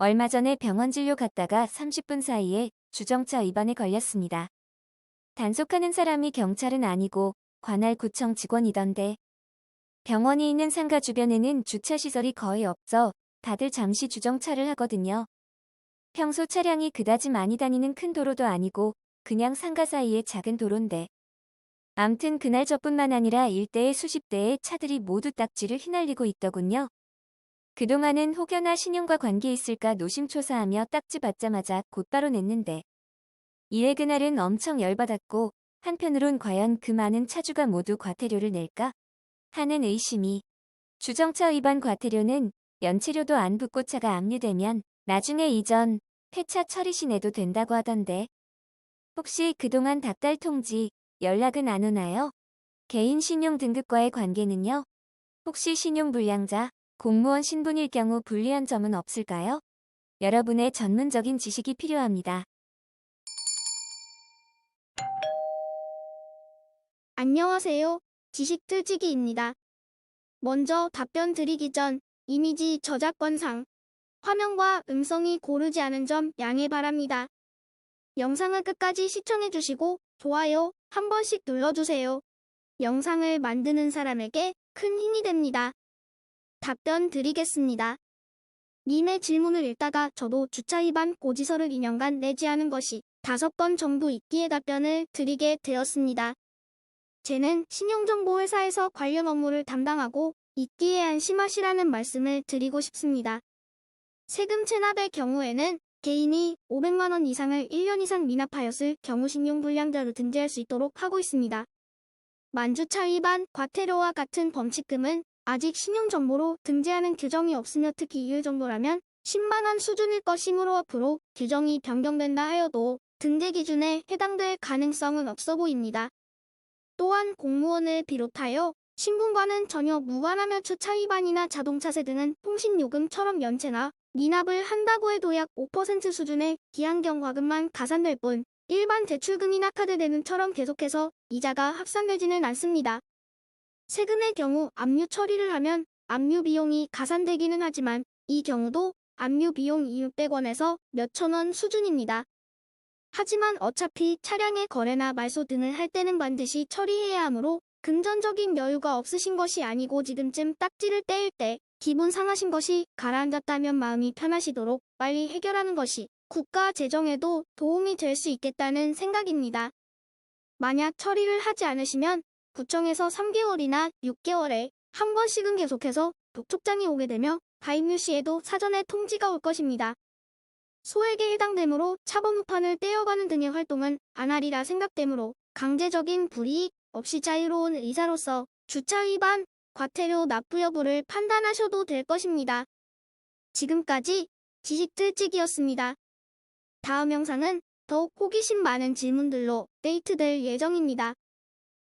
얼마 전에 병원 진료 갔다가 30분 사이에 주정차 위반에 걸렸습니다. 단속하는 사람이 경찰은 아니고 관할 구청 직원이던데 병원이 있는 상가 주변에는 주차시설이 거의 없어 다들 잠시 주정차를 하거든요. 평소 차량이 그다지 많이 다니는 큰 도로도 아니고 그냥 상가 사이의 작은 도로인데 암튼 그날 저뿐만 아니라 일대의 수십 대의 차들이 모두 딱지를 휘날리고 있더군요. 그동안은 혹여나 신용과 관계 있을까 노심초사하며 딱지 받자마자 곧바로 냈는데 이래 그날은 엄청 열받았고 한편으론 과연 그 많은 차주가 모두 과태료를 낼까 하는 의심이 주정차 위반 과태료는 연체료도 안 붙고 차가 압류되면 나중에 이전 폐차 처리 시 내도 된다고 하던데 혹시 그동안 닭달 통지 연락은 안 오나요? 개인 신용 등급과의 관계는요? 혹시 신용 불량자, 공무원 신분일 경우 불리한 점은 없을까요? 여러분의 전문적인 지식이 필요합니다. 안녕하세요. 지식틀지기입니다. 먼저 답변 드리기 전 이미지 저작권상 화면과 음성이 고르지 않은 점 양해 바랍니다. 영상을 끝까지 시청해주시고 좋아요 한 번씩 눌러주세요. 영상을 만드는 사람에게 큰 힘이 됩니다. 답변 드리겠습니다. 님의 질문을 읽다가 저도 주차 위반 고지서를 2년간 내지 않은 것이 다섯 건 정도 있기에 답변을 드리게 되었습니다. 쟤는 신용정보회사에서 관련 업무를 담당하고 있기에 안심하시라는 말씀을 드리고 싶습니다. 세금 체납의 경우에는 개인이 500만원 이상을 1년 이상 미납하였을 경우 신용불량자로 등재할 수 있도록 하고 있습니다. 만주차 위반, 과태료와 같은 범칙금은 아직 신용정보로 등재하는 규정이 없으며 특히 이율 정도라면 10만원 수준일 것이므로 앞으로 규정이 변경된다 하여도 등재 기준에 해당될 가능성은 없어 보입니다. 또한 공무원을 비롯하여 신분과는 전혀 무관하며 주차 위반이나 자동차세 등은 통신요금처럼 연체나 미납을 한다고 해도 약 5% 수준의 기한경 과금만 가산될 뿐 일반 대출금이나 카드 대금처럼 계속해서 이자가 합산되지는 않습니다. 세금의 경우 압류 처리를 하면 압류 비용이 가산되기는 하지만 이 경우도 압류 비용 2,600원에서 몇천 원 수준입니다. 하지만 어차피 차량의 거래나 말소 등을 할 때는 반드시 처리해야 하므로 금전적인 여유가 없으신 것이 아니고 지금쯤 딱지를 떼일 때 기분 상하신 것이 가라앉았다면 마음이 편하시도록 빨리 해결하는 것이 국가 재정에도 도움이 될 수 있겠다는 생각입니다. 만약 처리를 하지 않으시면 구청에서 3개월이나 6개월에 한 번씩은 계속해서 독촉장이 오게 되며 가입류 시에도 사전에 통지가 올 것입니다. 소액에 해당되므로 차범우판을 떼어가는 등의 활동은 안 하리라 생각되므로 강제적인 불이익 없이 자유로운 의사로서 주차 위반, 과태료 납부 여부를 판단하셔도 될 것입니다. 지금까지 지식틀찍이었습니다. 다음 영상은 더욱 호기심 많은 질문들로 데이트될 예정입니다.